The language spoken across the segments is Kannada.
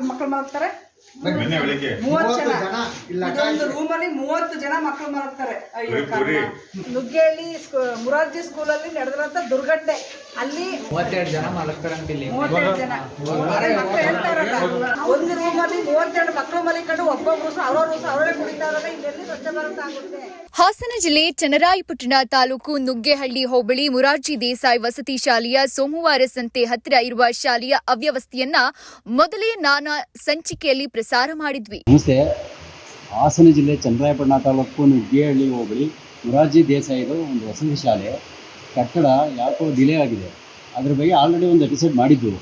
ಮಕ್ಕಳು ಮಲಗ್ತಾರೆ. ಮೂವತ್ತು ಜನ. ಇದೊಂದು ರೂಮಲ್ಲಿ ಮೂವತ್ತು ಜನ ಮಕ್ಕಳು ಮಲಗ್ತಾರೆ. ಅಯ್ಯೋ ಮುರಾರ್ಜಿ ಸ್ಕೂಲ್ ಅಲ್ಲಿ ನುಗ್ಗೇಹಳ್ಳಿ ಸ್ಕೂ- ಮುರಾರ್ಜಿ ಸ್ಕೂಲಲ್ಲಿ ನಡೆದಿರೋಂಥ ದುರ್ಘಟನೆ. ಅಲ್ಲಿ ಮೂವತ್ತೆರಡು ಜನ ಮಲಗ್ತಾರಂತ ಇಲ್ಲಿ. ಮೂವತ್ತೆರಡು ಒಂದು ರೂಮಲ್ಲಿ ಮೂವತ್ತೆರಡು ಮಕ್ಕಳು ಮಲಿಕೊಂಡು ಒಬ್ಬೊಬ್ರು ಇರೋದೇ ಇನ್ನೆಲ್ಲಿ ಸ್ವಚ್ಛ ಭಾರತ ಆಗುತ್ತೆ ಹಾಸನ ಜಿಲ್ಲೆ ಚನ್ನರಾಯಪಟ್ಟಣ ತಾಲೂಕು ನುಗ್ಗೆಹಳ್ಳಿ ಹೋಬಳಿ ಮುರಾರ್ಜಿ ದೇಸಾಯಿ ವಸತಿ ಶಾಲೆಯ ಸೋಮವಾರ ಸಂತೆ ಹತ್ತಿರ ಇರುವ ಶಾಲೆಯ ಅವ್ಯವಸ್ಥೆಯನ್ನ ಮೊದಲೇ ನಾನಾ ಸಂಚಿಕೆಯಲ್ಲಿ ಪ್ರಸಾರ ಮಾಡಿದ್ವಿ. ನಮಸ್ತೆ. ಹಾಸನ ಜಿಲ್ಲೆ ಚನ್ನರಾಯಪಟ್ಟಣ ತಾಲೂಕು ನುಗ್ಗೇಹಳ್ಳಿ ಹೋಬಳಿ ಮುರಾರ್ಜಿ ದೇಸಾಯಿದು ಒಂದು ವಸತಿ ಶಾಲೆ. ಕಟ್ಟಡ ಯಾಕೋ ಡಿಲೇ ಆಗಿದೆ. ಅದ್ರ ಬಗ್ಗೆ ಆಲ್ರೆಡಿ ಒಂದು ಎಪಿಸೋಡ್ ಮಾಡಿದ್ದು.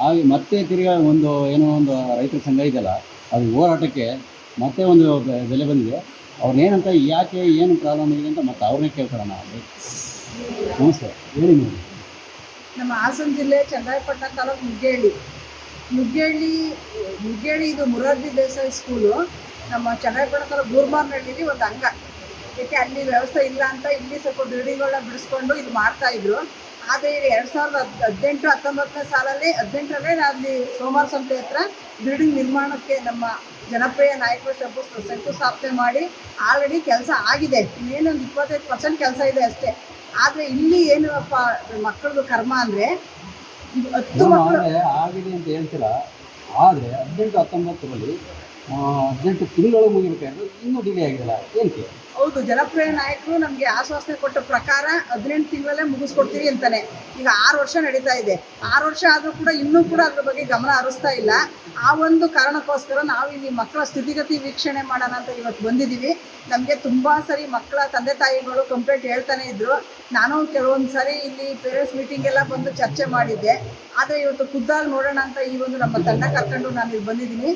ಹಾಗೆ ಮತ್ತೆ ತಿರ್ಗಾ ಒಂದು ಏನೋ ಒಂದು ರೈತರ ಸಂಘ ಇದೆಯಲ್ಲ, ಅದು ಹೋರಾಟಕ್ಕೆ ಮತ್ತೆ ಒಂದು ಬೆಲೆ ಬಂದಿದೆ. ಅವ್ರನ್ನೇನಂತ ಯಾಕೆ ಏನು ಪ್ರಾಬ್ಲಮ್ ಇದೆ ಅಂತ ಮತ್ತೆ ಅವ್ರನ್ನೇ ಕೇಳ್ಕೊಳ್ಳೋಣ ನಮಸ್ತೆ, ಹೇಳಿ ನೀವು ನಮ್ಮ ಹಾಸನ ಜಿಲ್ಲೆ ಚಂದ್ರಾಯಪಟ್ಟಣ ತಾಲೂಕು ಮುಗ್ಗೇಳಿ ಮುಗ್ಗೇಳಿ ಮುಗ್ಗೇಳಿ ಇದು ಮುರಾರ್ಜಿ ದೇಸಾಯಿ ಸ್ಕೂಲು ನಮ್ಮ ಚಂದ್ರಾಯಪಟ್ಟಣ ತಾಲೂಕು ಗೂರ್ಮಾರ್ನಹಳ್ಳಿಲಿ ಒಂದು ಅಂಗ. ಯಾಕೆ ಅಲ್ಲಿ ವ್ಯವಸ್ಥೆ ಇಲ್ಲ ಅಂತ ಇಲ್ಲಿ ಸ್ವಲ್ಪ ಬಿಲ್ಡಿಂಗ್ಗಳನ್ನ ಬಿಡಿಸ್ಕೊಂಡು ಇದು ಮಾಡ್ತಾ ಇದ್ರು. ಆದರೆ ಎರಡು ಸಾವಿರದ ಹದ್ ಹದಿನೆಂಟು ಹತ್ತೊಂಬತ್ತನೇ ಸಾಲಲ್ಲಿ ಹದಿನೆಂಟರಲ್ಲೇ ಅಲ್ಲಿ ಸೋಮವಾರ ಸಂತೆ ಹತ್ರ ಬಿಲ್ಡಿಂಗ್ ನಿರ್ಮಾಣಕ್ಕೆ ನಮ್ಮ ಜನಪ್ರಿಯ ನಾಯಕರು ಶಂಕು ಶಂಕುಸ್ಥಾಪನೆ ಮಾಡಿ ಆಲ್ರೆಡಿ ಕೆಲಸ ಆಗಿದೆ. ಇನ್ನೇನೊಂದು ಇಪ್ಪತ್ತೈದು ಪರ್ಸೆಂಟ್ ಕೆಲಸ ಇದೆ ಅಷ್ಟೇ. ಆದರೆ ಇಲ್ಲಿ ಏನಪ್ಪ ಮಕ್ಕಳದು ಕರ್ಮ ಅಂದರೆ ಹತ್ತು ಮಕ್ಕಳು ಆಗಿದೆ ಅಂತ ಹೇಳ್ತೀರಾ? ಆದರೆ ಹದಿನೆಂಟು ಹತ್ತೊಂಬತ್ತರಲ್ಲಿ ಹದಿನೆಂಟು ತಿಂಗಳು ಮುಗಿಬೇಕಾದ್ರೆ ಇನ್ನೂ ಡಿಲೇ ಆಗಿಲ್ಲ. ಏನಕ್ಕೆ ಹೌದು, ಜನಪ್ರಿಯ ನಾಯಕರು ನಮಗೆ ಆಶ್ವಾಸನೆ ಕೊಟ್ಟ ಪ್ರಕಾರ ಹದಿನೆಂಟು ತಿಂಗಳಲ್ಲೇ ಮುಗಿಸ್ಕೊಡ್ತೀವಿ ಅಂತಾನೆ. ಈಗ ಆರು ವರ್ಷ ನಡೀತಾ ಇದೆ. ಆರು ವರ್ಷ ಆದರೂ ಕೂಡ ಇನ್ನೂ ಕೂಡ ಅದ್ರ ಬಗ್ಗೆ ಗಮನ ಹರಿಸ್ತಾ ಇಲ್ಲ. ಆ ಒಂದು ಕಾರಣಕ್ಕೋಸ್ಕರ ನಾವು ಇಲ್ಲಿ ಮಕ್ಕಳ ಸ್ಥಿತಿಗತಿ ವೀಕ್ಷಣೆ ಮಾಡೋಣ ಅಂತ ಇವತ್ತು ಬಂದಿದ್ದೀವಿ. ನಮಗೆ ತುಂಬ ಸರಿ ಮಕ್ಕಳ ತಂದೆ ತಾಯಿಗಳು ಕಂಪ್ಲೇಂಟ್ ಹೇಳ್ತಾನೆ ಇದ್ರು. ನಾನು ಕೆಲವೊಂದು ಸರಿ ಇಲ್ಲಿ ಪೇರೆಂಟ್ಸ್ ಮೀಟಿಂಗ್ ಎಲ್ಲ ಬಂದು ಚರ್ಚೆ ಮಾಡಿದ್ದೆ. ಆದರೆ ಇವತ್ತು ಖುದ್ದಾಗಿ ನೋಡೋಣ ಅಂತ ಈ ಒಂದು ನಮ್ಮ ತಂಡ ಕರ್ಕೊಂಡು ನಾನು ಇಲ್ಲಿ ಬಂದಿದ್ದೀನಿ.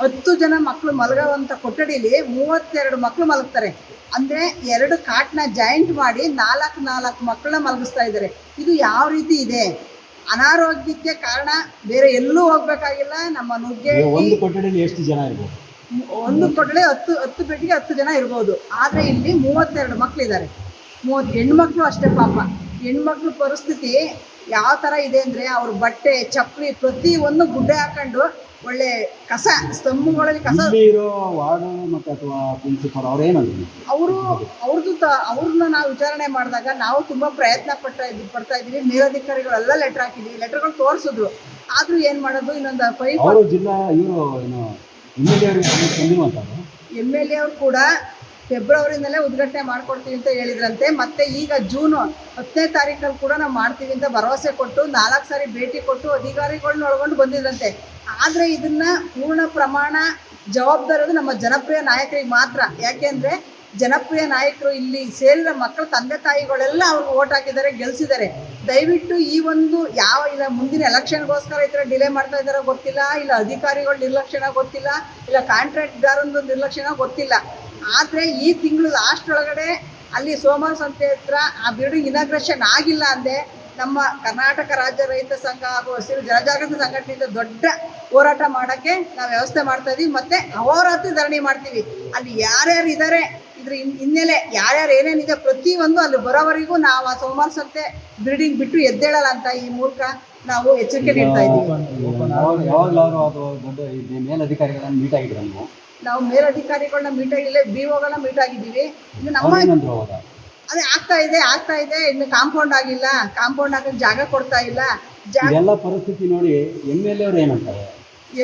ಹತ್ತು ಜನ ಮಕ್ಕಳು ಮಲಗುವಂಥ ಕೊಠಡಿಲಿ ಮೂವತ್ತೆರಡು ಮಕ್ಕಳು ಮಲಗ್ತಾರೆ. ಅಂದರೆ ಎರಡು ಕಾಟ್ನ ಜಾಯಿಂಟ್ ಮಾಡಿ ನಾಲ್ಕು ನಾಲ್ಕು ಮಕ್ಕಳನ್ನ ಮಲಗಿಸ್ತಾ ಇದ್ದಾರೆ. ಇದು ಯಾವ ರೀತಿ ಇದೆ? ಅನಾರೋಗ್ಯಕ್ಕೆ ಕಾರಣ ಬೇರೆ ಎಲ್ಲೂ ಹೋಗ್ಬೇಕಾಗಿಲ್ಲ. ನಮ್ಮ ನುಗ್ಗೆ ಒಂದು ಕೊಠಡಿಯಲ್ಲಿ ಎಷ್ಟು ಜನ ಇರ್ಬೋದು? ಒಂದು ಕೊಠಡಿ ಹತ್ತು ಹತ್ತು ಬೆಡ್ಗೆ ಹತ್ತು ಜನ ಇರ್ಬೋದು. ಆದರೆ ಇಲ್ಲಿ ಮೂವತ್ತೆರಡು ಮಕ್ಕಳಿದ್ದಾರೆ ಮೂವತ್ತು ಹೆಣ್ಮಕ್ಳು ಅಷ್ಟೇ ಪಾಪ. ಹೆಣ್ಮಕ್ಳ ಪರಿಸ್ಥಿತಿ ಯಾವ ಥರ ಇದೆ ಅಂದರೆ ಅವ್ರ ಬಟ್ಟೆ ಚಪ್ಪಲಿ ಪ್ರತಿಯೊಂದು ಗುಡ್ಡೆ ಹಾಕೊಂಡು ಒಳ್ಳೆ ಕಸ ಸ್ತಂಭಗಳಲ್ಲಿ ಕಸ. ಇಲ್ಲಿ ಇರೋ ವಾರ್ಡು ಮತ್ತು ಅಥವಾ ಪ್ರಿನ್ಸಿಪಲ್ ಅವರು ಅವ್ರದ್ದು ತ ಅವ್ರನ್ನ ನಾವು ವಿಚಾರಣೆ ಮಾಡಿದಾಗ ನಾವು ತುಂಬ ಪ್ರಯತ್ನ ಪಡ್ತಾ ಇದ್ವಿ ಪಡ್ತಾ ಇದ್ದೀವಿ. ಮೇಲಧಿಕಾರಿಗಳೆಲ್ಲ ಲೆಟ್ರ್ ಹಾಕಿದ್ವಿ. ಲೆಟರ್ಗಳು ತೋರಿಸಿದ್ರು. ಆದರೂ ಏನು ಮಾಡೋದು? ಇನ್ನೊಂದು ಫೈವ್ ಅವರು ಜಿಲ್ಲಾ ಇವರು ಏನು ಎಂ ಎಲ್ ಎ ಅವರಿಗೆ ತಂದಿರುವಂಥದ್ದು ಎಂ ಎಲ್ ಎ ಅವರು ಕೂಡ ಫೆಬ್ರವರಿನಲ್ಲೇ ಉದ್ಘಾಟನೆ ಮಾಡ್ಕೊಡ್ತೀವಿ ಅಂತ ಹೇಳಿದ್ರಂತೆ. ಮತ್ತೆ ಈಗ ಜೂನು ಹತ್ತನೇ ತಾರೀಕಲ್ಲಿ ಕೂಡ ನಾವು ಮಾಡ್ತೀವಿ ಅಂತ ಭರವಸೆ ಕೊಟ್ಟು ನಾಲ್ಕು ಸಾರಿ ಭೇಟಿ ಕೊಟ್ಟು ಅಧಿಕಾರಿಗಳನ್ನ ಒಳಗೊಂಡು ಬಂದಿದ್ರಂತೆ. ಆದರೆ ಇದನ್ನ ಪೂರ್ಣ ಪ್ರಮಾಣ ಜವಾಬ್ದಾರಿ ನಮ್ಮ ಜನಪ್ರಿಯ ನಾಯಕರಿಗೆ ಮಾತ್ರ. ಯಾಕೆಂದ್ರೆ ಜನಪ್ರಿಯ ನಾಯಕರು ಇಲ್ಲಿ ಸೇರಿದ ಮಕ್ಕಳ ತಂದೆ ತಾಯಿಗಳೆಲ್ಲ ಅವ್ರಿಗೆ ಓಟ್ ಹಾಕಿದ್ದಾರೆ, ಗೆಲ್ಸಿದ್ದಾರೆ. ದಯವಿಟ್ಟು ಈ ಒಂದು ಯಾವ ಇಲ್ಲ ಮುಂದಿನ ಎಲೆಕ್ಷನ್ಗೋಸ್ಕರ ಈ ಥರ ಡಿಲೇ ಮಾಡ್ತಾ ಇದ್ದಾರೋ ಗೊತ್ತಿಲ್ಲ, ಇಲ್ಲ ಅಧಿಕಾರಿಗಳ ನಿರ್ಲಕ್ಷ್ಯನ ಗೊತ್ತಿಲ್ಲ, ಇಲ್ಲ ಕಾಂಟ್ರಾಕ್ಟ್ಗಾರೊಂದು ನಿರ್ಲಕ್ಷ್ಯನ ಗೊತ್ತಿಲ್ಲ. ಆದರೆ ಈ ತಿಂಗಳು ಲಾಸ್ಟ್ ಒಳಗಡೆ ಅಲ್ಲಿ ಸೋಮವಾರ ಸಂತೆ ಹತ್ರ ಆ ಬಿಲ್ಡಿಂಗ್ ಇನಾಗ್ರೇಷನ್ ಆಗಿಲ್ಲ ಅಂದೆ ನಮ್ಮ ಕರ್ನಾಟಕ ರಾಜ್ಯ ರೈತ ಸಂಘ ಹಾಗೂ ಹಸಿರು ಜನಜಾಗೃತಿ ಸಂಘಟನೆಯಿಂದ ದೊಡ್ಡ ಹೋರಾಟ ಮಾಡೋಕ್ಕೆ ನಾವು ವ್ಯವಸ್ಥೆ ಮಾಡ್ತಾ ಇದ್ದೀವಿ ಮತ್ತೆ ಅಹೋರಾತ್ರಿ ಧರಣಿ ಮಾಡ್ತೀವಿ. ಅಲ್ಲಿ ಯಾರ್ಯಾರು ಇದ್ದಾರೆ ಇದ್ರ ಇನ್ ಹಿನ್ನೆಲೆ ಯಾರ್ಯಾರು ಏನೇನಿದೆ ಪ್ರತಿಯೊಂದು ಅಲ್ಲಿ ಬರೋವರೆಗೂ ನಾವು ಆ ಸೋಮವಾರ ಸಂತೆ ಬಿಲ್ಡಿಂಗ್ ಬಿಟ್ಟು ಎದ್ದೇಳಲ್ಲ ಅಂತ ಈ ಮೂಲಕ ನಾವು ಎಚ್ಚರಿಕೆ ನೀಡ್ತಾ ಇದ್ದೀವಿ ಮೇಲಧಿಕಾರಿಗಳನ್ನು ಮೀಟ್ ಆಗಿದ್ರೆ ನೀವು ನಾವು ಮೇಲಧಿಕಾರಿಗಳನ್ನ ಮೀಟ್ ಆಗಿಲ್ಲ ಬಿ ಓಗಳನ್ನ ಮೀಟ್ ಆಗಿದ್ದೀವಿ. ಇದು ನಮ್ಮ ಅದೇ ಆಗ್ತಾ ಇದೆ ಆಗ್ತಾ ಇದೆ. ಇನ್ನು ಕಾಂಪೌಂಡ್ ಆಗಿಲ್ಲ. ಕಾಂಪೌಂಡ್ ಹಾಕಕ್ಕೆ ಜಾಗ ಕೊಡ್ತಾ ಇಲ್ಲ. ಇದೆಲ್ಲ ಪರಿಸ್ಥಿತಿ ನೋಡಿ ಎಂ ಎಲ್ ಎ ಅವ್ರು ಏನಂತಾರೆ?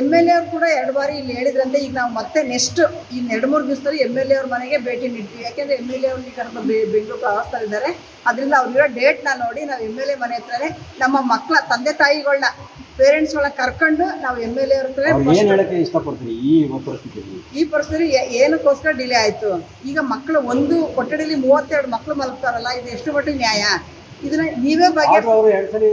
ಎಂ ಎಲ್ ಎ ಅವ್ರು ಕೂಡ ಎರಡು ಬಾರಿ ಇಲ್ಲಿ ಹೇಳಿದ್ರಂತೆ ಈಗ ನಾವು ಮತ್ತೆ ನೆಕ್ಸ್ಟ್ ಇನ್ನು ಎರಡು ಮೂರು ದಿವಸದಲ್ಲಿ ಎಂ ಎಲ್ ಎ ಅವ್ರ ಮನೆಗೆ ಭೇಟಿ ನೀಡ್ತೀವಿ. ಯಾಕೆಂದ್ರೆ ಎಂ ಎಲ್ ಎ ಅವ್ರು ಈ ಬೆಂಗಳೂರು ಪ್ರವಾಸ ಇದ್ದಾರೆ. ಅದರಿಂದ ಅವ್ರಿರೋ ಡೇಟ್ನ ನೋಡಿ ನಾವು ಎಂ ಎಲ್ ಎ ಮನೆ ಹತ್ರನೇ ನಮ್ಮ ಮಕ್ಕಳ ತಂದೆ ತಾಯಿಗಳನ್ನ ಪೇರೆಂಟ್ಸ್ಗಳನ್ನ ಕರ್ಕೊಂಡು ನಾವು ಎಂ ಎಲ್ ಎ ಏನು ಹೇಳಕ್ಕೆ ಈ ಪರಿಸ್ಥಿತಿಯಲ್ಲಿ? ಈ ಪರಿಸ್ಥಿತಿ ಏನಕ್ಕೋಸ್ಕರ ಡಿಲೇ ಆಯಿತು? ಈಗ ಮಕ್ಕಳು ಒಂದು ಕೊಠಡಿಯಲ್ಲಿ ಮೂವತ್ತೆರಡು ಮಕ್ಕಳು ಮಲಗ್ತಾರಲ್ಲ ಇದು ಎಷ್ಟು ಮಟ್ಟಿಗೆ ನ್ಯಾಯ? ಇದನ್ನ ನೀವೇ ಬಗ್ಗೆ ಅವರು ಎರಡು ಸಲ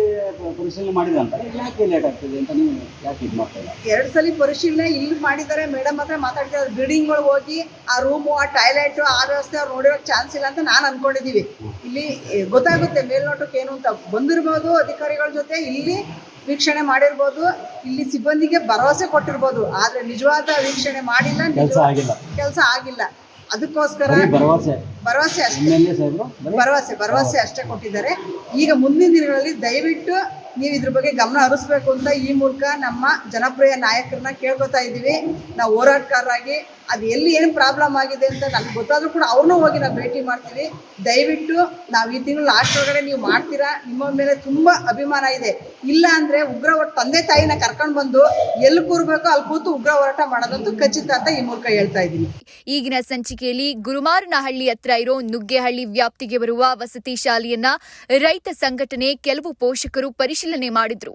ಪರಿಶೀಲನೆ ಮಾಡಿದಂತ ಯಾಕೆ ಲೇಟ್ ಆಗ್ತದೆ ಅಂತ ನೀವು ಯಾಕೆ ಇದು ಮಾಡ್ತಾ ಇಲ್ಲ? ಎರಡು ಸಲ ಪರಿಶೀಲನೆ ಇಲ್ಲಿ ಮಾಡಿದ್ದಾರೆ ಮೇಡಮ್ ಹತ್ರ ಮಾತಾಡ್ತಾರೆ ಬಿಲ್ಡಿಂಗ್ ಒಳಗೆ ಹೋಗಿ ಆ ರೂಮು ಆ ಟಾಯ್ಲೆಟ್ ಆ ವ್ಯವಸ್ಥೆ ಅವ್ರು ನೋಡಿರೋಕೆ ಚಾನ್ಸ್ ಇಲ್ಲ ಅಂತ ನಾನು ಅನ್ಕೊಂಡಿದೀವಿ. ಇಲ್ಲಿ ಗೊತ್ತಾಗುತ್ತೆ ಮೇಲ್ನೋಟಕ್ಕೆ ಏನು ಅಂತ. ಬಂದಿರ್ಬೋದು ಅಧಿಕಾರಿಗಳ ಜೊತೆ ಇಲ್ಲಿ ವೀಕ್ಷಣೆ ಮಾಡಿರ್ಬೋದು. ಇಲ್ಲಿ ಸಿಬ್ಬಂದಿಗೆ ಭರವಸೆ ಕೊಟ್ಟಿರ್ಬೋದು. ಆದ್ರೆ ನಿಜವಾದ ವೀಕ್ಷಣೆ ಮಾಡಿಲ್ಲ ಕೆಲಸ ಆಗಿಲ್ಲ. ಕೆಲಸ ಆಗಿಲ್ಲ. ಅದಕ್ಕೋಸ್ಕರ ಭರವಸೆ. ಭರವಸೆ ಅಷ್ಟೇ. ಭರವಸೆ ಭರವಸೆ. ಅಷ್ಟೇ ಕೊಟ್ಟಿದ್ದಾರೆ. ಈಗ ಮುಂದಿನ ದಿನಗಳಲ್ಲಿ ದಯವಿಟ್ಟು ನೀವು ಇದ್ರ ಬಗ್ಗೆ ಗಮನ ಹರಿಸ್ಬೇಕು ಅಂತ ಈ ಮೂಲಕ ನಮ್ಮ ಜನಪ್ರಿಯ ನಾಯಕರನ್ನ ಕೇಳ್ಕೊತಾ ಇದ್ದೀವಿ. ನಾವು ಹೋರಾಟಗಾರರಾಗಿ ಅದು ಎಲ್ಲಿ ಏನು ಪ್ರಾಬ್ಲಮ್ ಆಗಿದೆ ಅಂತ ನಮ್ಗೆ ಗೊತ್ತಾದ್ರೂ ಕೂಡ ಅವ್ರನ್ನೂ ಹೋಗಿ ನಾವು ಭೇಟಿ ಮಾಡ್ತೀವಿ. ದಯವಿಟ್ಟು ನಾವು ಈ ತಿಂಗಳು ಲಾಸ್ಟ್ ಒಳಗಡೆ ನೀವು ಮಾಡ್ತೀರಾ? ನಿಮ್ಮ ಮೇಲೆ ತುಂಬ ಅಭಿಮಾನ ಇದೆ. ಇಲ್ಲ ಅಂದರೆ ಉಗ್ರ ತಂದೆ ತಾಯಿನ ಕರ್ಕೊಂಡು ಬಂದು ಎಲ್ಲಿ ಕೂರ್ಬೇಕು ಅಲ್ಲಿ ಕೂತು ಉಗ್ರ ಹೋರಾಟ ಮಾಡೋದಂತೂ ಖಚಿತ ಅಂತ ಈ ಮೂಲಕ ಹೇಳ್ತಾ ಇದ್ದೀನಿ. ಈಗಿನ ಸಂಚಿಕೆಯಲ್ಲಿ ಗುರುಮಾರನಹಳ್ಳಿ ಹತ್ರ ಇರೋ ನುಗ್ಗೆಹಳ್ಳಿ ವ್ಯಾಪ್ತಿಗೆ ಬರುವ ವಸತಿ ಶಾಲೆಯನ್ನ ರೈತ ಸಂಘಟನೆ ಕೆಲವು ಪೋಷಕರು ಪರಿಶೀಲನೆ ಮಾಡಿದ್ರು.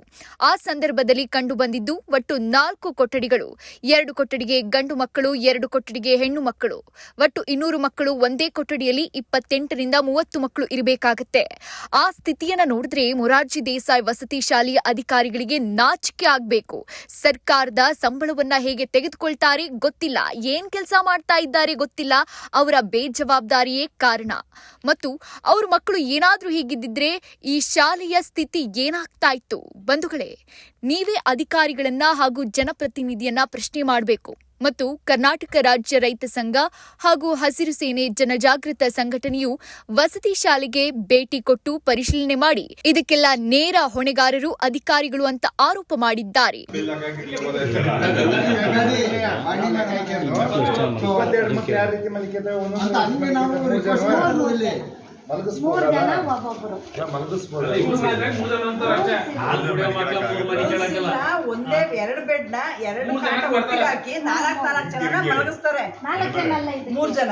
ಆ ಸಂದರ್ಭದಲ್ಲಿ ಕಂಡು ಬಂದಿದ್ದು ಒಟ್ಟು ನಾಲ್ಕು ಕೊಠಡಿಗಳು. ಎರಡು ಕೊಠಡಿಗೆ ಗಂಡು ಮಕ್ಕಳು, ಎರಡು ಕೊಠಡಿಗೆ ಹೆಣ್ಣು ಮಕ್ಕಳು. ಒಟ್ಟು ಇನ್ನೂರು ಮಕ್ಕಳು ಒಂದೇ ಕೊಠಡಿಯಲ್ಲಿ ಇಪ್ಪತ್ತೆಂಟರಿಂದ ಮೂವತ್ತು ಮಕ್ಕಳು ಇರಬೇಕಾಗತ್ತೆ. ಆ ಸ್ಥಿತಿಯನ್ನು ನೋಡಿದ್ರೆ ಮೊರಾರ್ಜಿ ದೇಸಾಯಿ ವಸತಿ ಶಾಲೆಯ ಅಧಿಕಾರಿಗಳಿಗೆ ನಾಚಿಕೆ ಆಗಬೇಕು. ಸರ್ಕಾರದ ಸಂಬಳವನ್ನ ಹೇಗೆ ತೆಗೆದುಕೊಳ್ತಾರೆ ಗೊತ್ತಿಲ್ಲ. ಏನ್ ಕೆಲಸ ಮಾಡ್ತಾ ಇದ್ದಾರೆ ಗೊತ್ತಿಲ್ಲ. ಅವರ ಬೇಜವಾಬ್ದಾರಿಯೇ ಕಾರಣ. ಮತ್ತು ಅವ್ರ ಮಕ್ಕಳು ಏನಾದ್ರೂ ಹೀಗಿದ್ದಿದ್ರೆ ಈ ಶಾಲೆಯ ಸ್ಥಿತಿ ಏನಾಗ್ತಾ ಇತ್ತು? ಬಂಧುಗಳೇ, ನೀವೇ ಅಧಿಕಾರಿಗಳನ್ನ ಹಾಗೂ ಜನಪ್ರತಿನಿಧಿಯನ್ನ ಪ್ರಶ್ನೆ ಮಾಡಬೇಕು. ಮತ್ತು ಕರ್ನಾಟಕ ರಾಜ್ಯ ರೈತ ಸಂಘ ಹಾಗೂ ಹಸಿರು ಸೇನೆ ಜನಜಾಗೃತ ಸಂಘಟನೆಯು ವಸತಿ ಶಾಲೆಗೆ ಭೇಟಿ ಕೊಟ್ಟು ಪರಿಶೀಲನೆ ಮಾಡಿ ಇದಕ್ಕೆಲ್ಲ ನೇರ ಹೊಣೆಗಾರರು ಅಧಿಕಾರಿಗಳು ಅಂತ ಆರೋಪ ಮಾಡಿದ್ದಾರೆ. ಒಂದೇ ಎರಡು ಬೆಡ್ನ ಎರಡು ಹಾಕಿ ನಾಲ್ಕು ನಾಲ್ಕು ಜನ ಮಲಗಿಸ್ತಾರೆ. ಮೂರ್ ಜನ.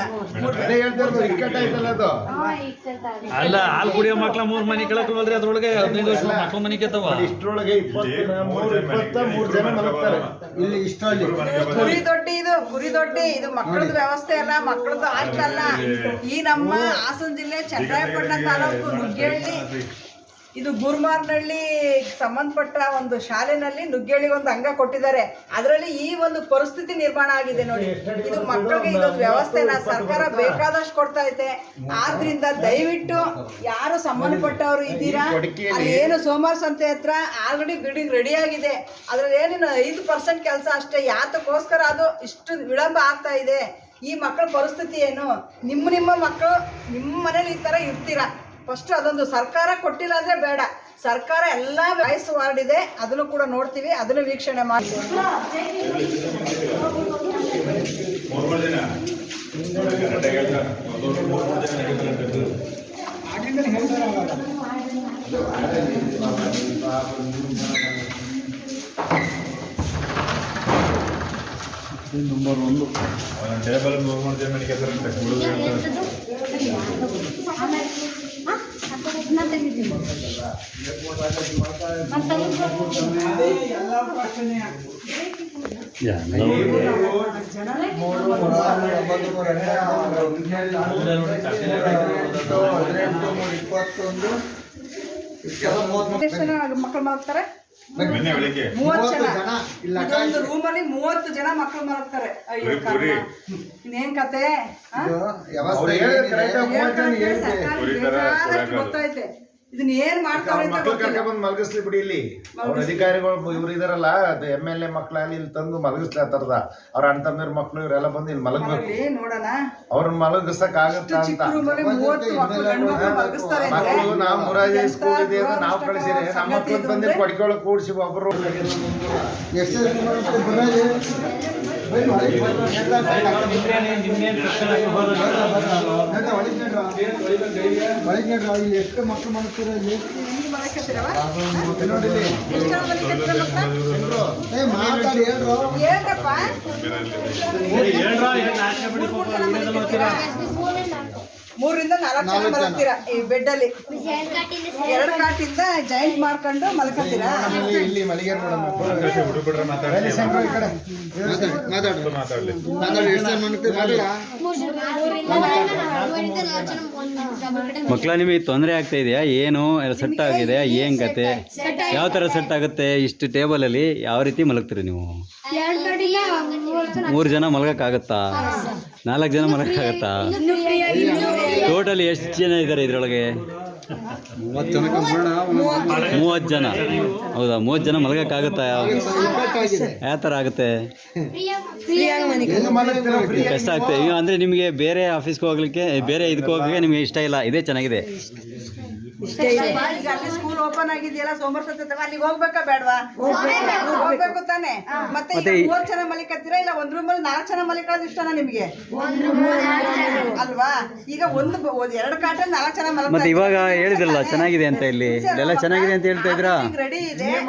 ಅಲ್ಲ ಹಾಲು ಕುಡಿಯೋ ಮಕ್ಳ ಮೂರ್ ಮನಿ ಕೇಳಕಲ್ವಲ್ರಿ ಅದ್ರೊಳಗೆ ಹದಿನೈದು ವರ್ಷ ಮಕ್ಳ ಮನಿ ಕೇತವ ಇಷ್ಟರೊಳಗೆ ಇಪ್ಪತ್ತು ಮೂರು ಇಪ್ಪತ್ತ ಮೂರು ಜನ ಮಲಗ್ತಾರೆ. ಇಲ್ಲಿ ಇಷ್ಟರಲ್ಲಿ. ಕುರಿ ದೊಡ್ಡಿ ಇದು ಕುರಿ ದೊಡ್ಡಿ. ಇದು ಮಕ್ಕಳದ ವ್ಯವಸ್ಥೆ ಅಲ್ಲ ಮಕ್ಕಳದ್ದು ಅಲ್ಲ. ಈ ನಮ್ಮ ಹಾಸನ ಜಿಲ್ಲೆ ಚನ್ನರಾಯಪಟ್ಟಣ ತಾಲೂಕು ನುಗ್ಗೇಹಳ್ಳಿ ಇದು ಗುರುಮಾರ್ನಹಳ್ಳಿ ಸಂಬಂಧಪಟ್ಟ ಒಂದು ಶಾಲೆನಲ್ಲಿ ನುಗ್ಗೇಳಿಗೆ ಒಂದು ಅಂಗ ಕೊಟ್ಟಿದ್ದಾರೆ. ಅದರಲ್ಲಿ ಈ ಒಂದು ಪರಿಸ್ಥಿತಿ ನಿರ್ಮಾಣ ಆಗಿದೆ ನೋಡಿ. ಇದು ಮಕ್ಕಳಿಗೆ ಇದೊಂದು ವ್ಯವಸ್ಥೆನ ಸರ್ಕಾರ ಬೇಕಾದಷ್ಟು ಕೊಡ್ತಾ ಐತೆ. ಆದ್ರಿಂದ ದಯವಿಟ್ಟು ಯಾರು ಸಂಬಂಧಪಟ್ಟವರು ಇದ್ದೀರಾ? ಅಲ್ಲಿ ಏನು ಸೋಮವಾರ ಸಂತೆ ಹತ್ರ ಆಲ್ರೆಡಿ ಬಿಲ್ಡಿಂಗ್ ರೆಡಿ ಆಗಿದೆ ಅದ್ರಲ್ಲಿ ಏನಿನ್ನು ಐದು ಪರ್ಸೆಂಟ್ ಕೆಲಸ ಅಷ್ಟೇ. ಯಾತಕ್ಕೋಸ್ಕರ ಅದು ಇಷ್ಟು ವಿಳಂಬ ಆಗ್ತಾ ಇದೆ. ಈ ಮಕ್ಕಳ ಪರಿಸ್ಥಿತಿ ಏನು? ನಿಮ್ಮ ನಿಮ್ಮ ಮಕ್ಕಳು ನಿಮ್ಮ ಮನೇಲಿ ಈ ಥರ ಇರ್ತೀರಾ. ಫಸ್ಟ್ ಅದೊಂದು ಸರ್ಕಾರ ಕೊಟ್ಟಿಲ್ಲ ಅಂದರೆ ಬೇಡ. ಸರ್ಕಾರ ಎಲ್ಲ ವಾಯ್ಸ್ ವಾರ್ಡ್ ಇದೆ, ಅದನ್ನು ಕೂಡ ನೋಡ್ತೀವಿ, ಅದನ್ನು ವೀಕ್ಷಣೆ ನಂಬರ್ ಒಂದು ಟೇಬಲ್ ಮೂರು ಮೂರು ಹುಡುಗರು ಇಪ್ಪತ್ತೊಂದು ಎಷ್ಟು ಜನ ಮಕ್ಕಳು ಮಲಗ್ತಾರೆ ನಿನ್ನೆ ಬೆಳಿಗ್ಗೆ. ಮೂವತ್ತು ಜನ. ಇಲ್ಲ ರೂಮಲ್ಲಿ ಮೂವತ್ತು ಜನ ಮಕ್ಕಳು ಮಲಗ್ತಾರೆ. ಅಯ್ಯೋ. ಕರ್ಮ. ಇನ್ನೇನ್ ಕತೆ? ಆ? ವ್ಯವಸ್ಥೆ ಕರೆಕ್ಟ್ ಮೂವತ್ತು ಜನ ಹೇಳ್ತಾರೆ, ಹೇಳಿದೆ ಸರ್ಕಾರ ಬೇಕಾದಷ್ಟು ಗೊತ್ತೈತೆ ಇದನ್ನ ಏನ್ ಮಾಡ್ತಾರೆ ಅಂತ ಮಕ್ಳು ಗೊತ್ತಿಲ್ಲ. ಕರ್ಕೊಂಡ್ ಮಲಗಿಸ್ಲಿ ಬಿಡಿ ಇಲ್ಲಿ. ಅವ್ರ ಅಧಿಕಾರಿಗಳು ಇವ್ರು ಇದಾರಲ್ಲ ಅದು ಎಂ ಎಲ್ ಎ ಮಕ್ಳಲ್ಲಿ ಇಲ್ಲಿ ತಂದು ಮಲಗಿಸ್ಲತ್ತಾರದ ಅವ್ರ ಅಣ್ಣ ತಮ್ಮೀರ್ ಮಕ್ಳು ಇವರೆಲ್ಲ ಬಂದು ಇಲ್ಲಿ ಮಲಗ್ಬೇಕು. ನೋಡೋಣ. ಅವ್ರನ್ನ ಮಲಗಿಸಕ್ ಆಗತ್ತಾ ಚಿಕ್ಕ ಅಂತ ರೂಮಲ್ಲಿ ಮೂವತ್ತು ಮಕ್ಕಳು ಗಂಡು ಮಕ್ಕಳು ಮಲಗಿಸ್ತಾರೆ ಅಂದ್ರೆ ಮಕ್ಕಳು ನಾವು ಮುರಾಜಿ ಸ್ಕೂಲ್ ಇದೆ ಅಂತ ನಾವು ಕಳಿಸಿರಿ ನಮ್ಮ ಮಕ್ಳು ಬಂದು ಅಂದ್ರೆ ಕೊಡ್ಕೊಳಕ್ ಕೂಡ್ಸಿ ಒಬ್ರು. ಎಷ್ಟು ಮಕ್ಕಳು ಮಾಡ್ತೀರ ಇಲ್ಲಿ ಮಕ್ಕಳು ಎಷ್ಟ್ ಜನ ಮಲಗ್ಕತ್ತೀರ ಮಕ್ಳು? ಏ ಮಾತಾಡಿ ಹೇಳ್ರು ಹೇಳ್ರಪ್ಪ ಮೂರರಿಂದ ನಾಲ್ಕು ಜನ ಮಲಗ್ತೀರಾ ಈ ಬೆಡ್ ಅಲ್ಲಿ? ಎರಡು ಕಾಟಿಂದ ಜಾಯಿಂಟ್ ಮಾಡ್ಕೊಂಡು ಮಲ್ಕೊತೀರಾ ಇಲ್ಲಿ ಮಕ್ಕಳ ನಿಮಗೆ ತೊಂದರೆ ಆಗ್ತಾ ಇದೆಯಾ? ಏನು? ಸೆಟ್ ಆಗಿದೆ? ಏನ್ ಕತೆ? ಯಾವ ತರ ಸೆಟ್ ಆಗುತ್ತೆ? ಇಷ್ಟು ಟೇಬಲಲ್ಲಿ ಯಾವ ರೀತಿ ಮಲಗ್ತೀರಿ ನೀವು? ಮೂರು ಜನ ಮಲಗಕ್ಕಾಗತ್ತಾ? ನಾಲ್ಕು ಜನ ಮಲಗಕ್ಕಾಗತ್ತಾ? ಟೋಟಲಿ ಎಷ್ಟು ಜನ ಇದ್ದಾರೆ ಇದರೊಳಗೆ? ಮೂವತ್ತು ಜನ. ಹೌದಾ? ಮೂವತ್ತು ಜನ ಮಲಗಕ್ಕಾಗುತ್ತಾ? ಯಾವ ಯಾವ ಥರ ಆಗುತ್ತೆ? ಕಷ್ಟ ಆಗ್ತದೆ. ಅಂದ್ರೆ ಅಂದರೆ ನಿಮಗೆ ಬೇರೆ ಆಫೀಸ್ಗೆ ಹೋಗ್ಲಿಕ್ಕೆ ಬೇರೆ ಇದಕ್ಕೆ ಹೋಗ್ಲಿಕ್ಕೆ ನಿಮಗೆ ಇಷ್ಟ ಇಲ್ಲ. ಇದೇ ಚೆನ್ನಾಗಿದೆ. ಇಷ್ಟೇ ಇದೆ ಈಗ ಅಲ್ಲಿ ಸ್ಕೂಲ್ ಓಪನ್ ಆಗಿದೆಯಲ್ಲ ಸೋಮವಾರ ತಗ ಅಲ್ಲಿಗೆ ಹೋಗ್ಬೇಕಾ ಬೇಡವಾ? ಹೋಗ್ಬೇಕು. ತಾನೆ? ಮತ್ತೆ ಈಗ ಮೂವತ್ತು ಜನ ಮಲಿಕತ್ತೀರಾ ಇಲ್ಲ ಒಂದ್ ರೂಮಲ್ಲಿ ನಾಲ್ಕು ಜನ ಮಲಿಕೊಳ್ಳೋದು ಇಷ್ಟನಾ ನಿಮ್ಗೆ? ಅಲ್ವಾ? ಈಗ ಒಂದು ಎರಡು ಕಾಟ ನಾಲ್ಕು ಜನ ಮಲಿಕ ಮತ್ತೆ ಇವಾಗ ಹೇಳಿದ್ರಲ್ಲ ಚೆನ್ನಾಗಿದೆ ಅಂತ ಇಲ್ಲಿ. ಇದೆಲ್ಲ ಚೆನ್ನಾಗಿದೆ ಅಂತ ಹೇಳ್ತಾ ಇದ್ರಾ? ಈಗ ರೆಡಿ ಇದೆ. ಏನ್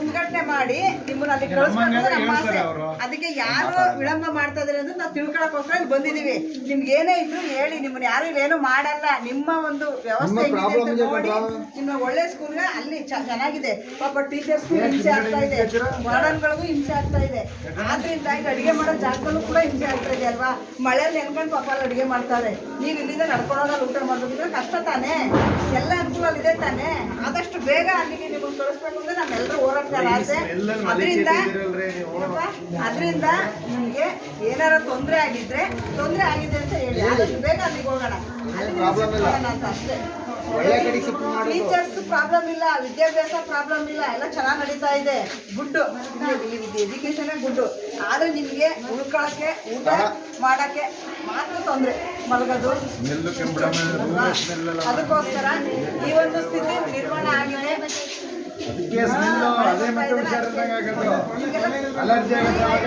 ಉದ್ಘಾಟನೆ ಮಾಡಿ ನಿಮ್ಮನ್ನ ಅಲ್ಲಿ ಕಳಿಸ್ಬೇಕು ನಮ್ಮ ಆಸೆ. ಅದಕ್ಕೆ ಯಾರು ವಿಳಂಬ ಮಾಡ್ತಾ ಇದ್ರೆ ಅಂದ್ರೆ ನಾವು ತಿಳ್ಕೊಳಕ್ಕೋಸ್ಕರ ಇಲ್ಲಿ ಬಂದಿದೀವಿ. ನಿಮ್ಗೆ ಏನೇ ಇದ್ರು ಹೇಳಿ ನಿಮ್ಮನ್ನ ಯಾರು ಇಲ್ಲೇನು ಮಾಡಲ್ಲ. ನಿಮ್ಮ ಒಂದು ವ್ಯವಸ್ಥೆ ಇದೆ ಅಂತ ನೋಡಿ ನಿಮ್ಮ ಒಳ್ಳೆ ಸ್ಕೂಲ್ ಅಲ್ಲಿ ಚೆನ್ನಾಗಿದೆ. ಪಾಪ ಟೀಚರ್ಸ್ ಹಿಂಸೆ ಆಗ್ತಾ ಇದೆ. ವಾರ್ಡನ್ಗಳಿಗೂ ಹಿಂಸೆ ಆಗ್ತಾ ಇದೆ. ಆದ್ರಿಂದ ಈಗ ಅಡಿಗೆ ಮಾಡೋ ಜಾಗದಲ್ಲೂ ಕೂಡ ಹಿಂಸೆ ಆಗ್ತಾ ಇದೆ ಅಲ್ವಾ? ಮಳೆಯಲ್ಲಿ ನೆನ್ಕೊಂಡು ಪಾಪ ಅಲ್ಲಿ ಅಡಿಗೆ ಮಾಡ್ತಾರೆ? ನೀವು ಇಲ್ಲಿಂದ ನಡ್ಕೊಂಡೋಗಲ್ಲಿ ಊಟ ಮಾಡೋದಿದ್ರೆ ಕಷ್ಟ ತಾನೇ? ಎಲ್ಲ ಅನುಕೂಲ ಇದೆ ತಾನೇ? ಆದಷ್ಟು ಬೇಗ ಅಲ್ಲಿಗೆ ನಿಮಗೆ ತೋರಿಸ್ಬೇಕು ಅಂದ್ರೆ ನಮ್ಮೆಲ್ಲರೂ ಹೋರಾಟಗಾರ ಆಸೆ. ಅದರಿಂದ ಅದರಿಂದ ನಿಮಗೆ ಏನಾರ ತೊಂದರೆ ಆಗಿದ್ರೆ ತೊಂದರೆ ಆಗಿದೆ ಅಂತ ಹೇಳಿ. ಆದಷ್ಟು ಬೇಗ ಅಲ್ಲಿಗೆ ಹೋಗೋಣ. ಒಳ್ಳೆ ಶಿಫ್ಟ್ ಮಾಡೋದು. ಟೀಚರ್ಸ್ ಪ್ರಾಬ್ಲಮ್ ಇಲ್ಲ ವಿದ್ಯಾಭ್ಯಾಸ ಪ್ರಾಬ್ಲಮ್ ಇಲ್ಲ ಎಲ್ಲ ಚೆನ್ನಾಗಿ ನಡೀತಾ ಇದೆ. ಗುಡ್ಡು. Education good. ಆದ್ರೆ ನಿಮಗೆ ಉಳ್ಕೊಳಕ್ಕೆ ಊಟ ಮಾಡಕ್ಕೆ ಮಾತ್ರ ತೊಂದರೆ. ಮಲಗೋದು? ಅದಕ್ಕೋಸ್ಕರ ಈ ಒಂದು ಸ್ಥಿತಿ ನಿರ್ಮಾಣ ಆಗಿದೆ. ಅದಕ್ಕೆ ಸ್ಮೆಲ್ಲು ಅದೇ ಮತ್ತೆ ಹುಷಾರಿದ್ದಂಗೆ ಆಗೋದು ಅಲರ್ಜಿ ಆಗುತ್ತೆ ಅವಾಗ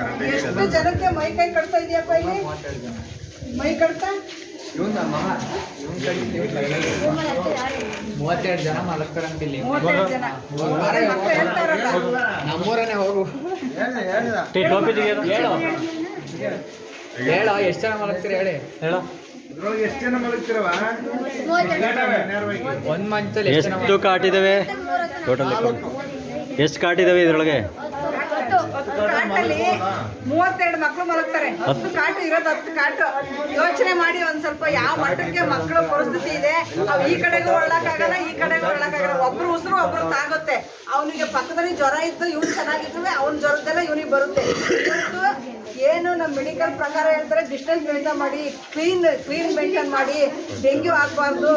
ಅದಕ್ಕೆ ಎಷ್ಟು ಜನಕ್ಕೆ ಮೈ ಕೈ ಕಟ್ತಾ ಇದೆಯಪ್ಪ ಇಲ್ಲಿ? ಮೈ ಕಟ್ತಾ? ಮೂವತ್ತೆರಡು ಜನ ಮಲಗ್ತಾರಂತ ಇಲ್ಲಿ ಮೂವತ್ತೆರಡು ಜನ. ಹೇಳ್ತಾರಲ್ಲ. ನಮ್ಮೂರನೇ ಹೋಗು. ಹೇಳ ಎಷ್ಟು ಜನ ಮಲಗ್ತೀರಿ ಹೇಳಿ. ಹೇಳ. ಇದ್ರೊಳಗೆ ಎಷ್ಟು ಜನ ಮಲಗ್ತಿರವ ನೇರವಾಗಿ. ಒಂದ್ ಮಂತ್ ಎಷ್ಟು ಜನ ಎಷ್ಟು ಕಾಟಿದಾವೆ? ಟೋಟಲ್ ಎಷ್ಟು ಕಾಟಿದಾವೆ ಇದ್ರೊಳಗೆ? ಕಾಟಲ್ಲಿ ಮೂವತ್ತೆರಡು ಮಕ್ಕಳು ಮಲಗ್ತಾರೆ. ಹತ್ತು ಕಾಟು ಇರೋದು ಹತ್ತು ಕಾಟು. ಯೋಚನೆ ಮಾಡಿ ಒಂದ್ ಸ್ವಲ್ಪ ಯಾವ ಮಟ್ಟಕ್ಕೆ ಮಕ್ಕಳ ಪರಿಸ್ಥಿತಿ ಇದೆ ಅವ್ ಈ ಕಡೆಗೂ ಒಳ್ಳಕ್ಕಾಗಲ್ಲ ಈ ಕಡೆಗೂ ಒಳ್ಳಕ್ಕಾಗಲ್ಲ. ಒಬ್ರು ಉಸಿರು ಒಬ್ರು ತಾಗುತ್ತೆ. ಅವನಿಗೆ ಪಕ್ಕದಲ್ಲಿ ಜ್ವರ ಇದ್ದು ಇವ್ನು ಚೆನ್ನಾಗಿದ್ರೆ ಅವ್ನ ಜ್ವರದೆಲ್ಲ ಇವನಿಗೆ ಬರುತ್ತೆ. ಇವತ್ತು ಏನು ನಮ್ಮ ಮೆಡಿಕಲ್ ಪ್ರಕಾರ ಹೇಳ್ತಾರೆ ಡಿಸ್ಟೆನ್ಸ್ ಮೇಂಟೈನ್ ಮಾಡಿ ಕ್ಲೀನ್ ಕ್ಲೀನ್ ಮೇಂಟೈನ್ ಮಾಡಿ ಡೆಂಗ್ಯೂ ಆಗಬಾರ್ದು.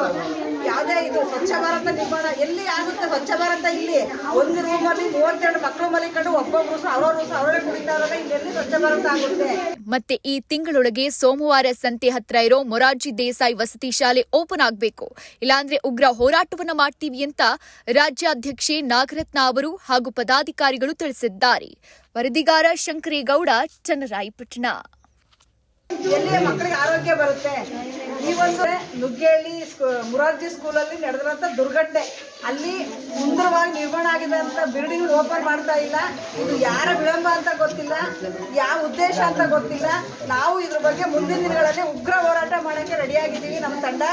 ಯಾವುದೇ ಇದು ಸ್ವಚ್ಛ ಭಾರತ ನಿರ್ಮಾಣ ಎಲ್ಲಿ ಆಗುತ್ತೆ ಸ್ವಚ್ಛ ಭಾರತ ಇಲ್ಲಿ? ಒಂದು ರೂಮಲ್ಲಿ ಮೂವತ್ತೆರಡು ಮಕ್ಕಳು ಮಲಿಕೊಂಡು ಒಬ್ಬೊಬ್ರು ಸಹ ಅವ್ರವ್ರು ಸಹ ಅವರೇ ಕುಡಿತಾರಲ್ಲ ಇಲ್ಲೆಲ್ಲಿ ಸ್ವಚ್ಛ ಭಾರತ ಆಗುತ್ತೆ. ಮತ್ತೆ ಈ ತಿಂಗಳೊಳಗೆ ಸೋಮವಾರ ಸಂತೆ ಹತ್ರ ಇರೋ ಮೊರಾರ್ಜಿ ದೇಸಾಯಿ ವಸತಿ ಶಾಲೆ ಓಪನ್ ಆಗಬೇಕು. ಇಲ್ಲಾಂದ್ರೆ ಉಗ್ರ ಹೋರಾಟವನ್ನ ಮಾಡ್ತೀವಿ ಅಂತ ರಾಜ್ಯಾಧ್ಯಕ್ಷೆ ನಾಗರತ್ನ ಅವರು ಹಾಗೂ ಪದಾಧಿಕಾರಿಗಳು ತಿಳಿಸಿದ್ದಾರೆ. ವರದಿಗಾರ ಶಂಕರೇಗೌಡ ಚನ್ನರಾಯಪಟ್ಟಣ. ಎಲ್ಲಿ ಮಕ್ಕಳಿಗೆ ಆರೋಗ್ಯ ಬರುತ್ತೆ? ಈ ಒಂದು ನುಗ್ಗೇಳಿ ಮುರಾರ್ಜಿ ಸ್ಕೂಲಲ್ಲಿ ನಡೆದಿರೋಂಥ ದುರ್ಘಟನೆ ಅಲ್ಲಿ ಸುಂದರವಾಗಿ ನಿರ್ಮಾಣ ಆಗಿದೆ ಅಂತ ಬಿಲ್ಡಿಂಗ್ ಓಪನ್ ಮಾಡ್ತಾ ಇಲ್ಲ. ಇದು ಯಾರ ವಿಳಂಬ ಅಂತ ಗೊತ್ತಿಲ್ಲ. ಯಾವ ಉದ್ದೇಶ ಅಂತ ಗೊತ್ತಿಲ್ಲ. ನಾವು ಇದ್ರ ಬಗ್ಗೆ ಮುಂದಿನ ದಿನಗಳಲ್ಲಿ ಉಗ್ರ ಹೋರಾಟ ಮಾಡೋಕ್ಕೆ ರೆಡಿಯಾಗಿದ್ದೀವಿ ನಮ್ಮ ತಂಡ.